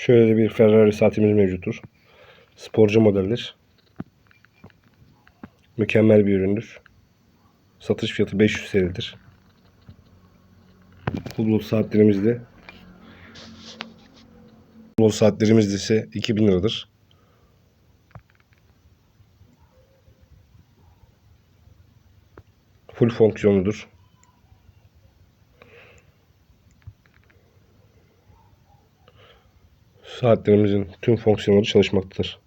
Şöyle bir Ferrari saatimiz mevcuttur. Sporcu modeldir. Mükemmel bir üründür. Satış fiyatı 500 TL'dir. Hublot saatlerimizde Hublot saatlerimiz ise 2000 liradır. Full fonksiyonludur. Saatlerimizin tüm fonksiyonları çalışmaktadır.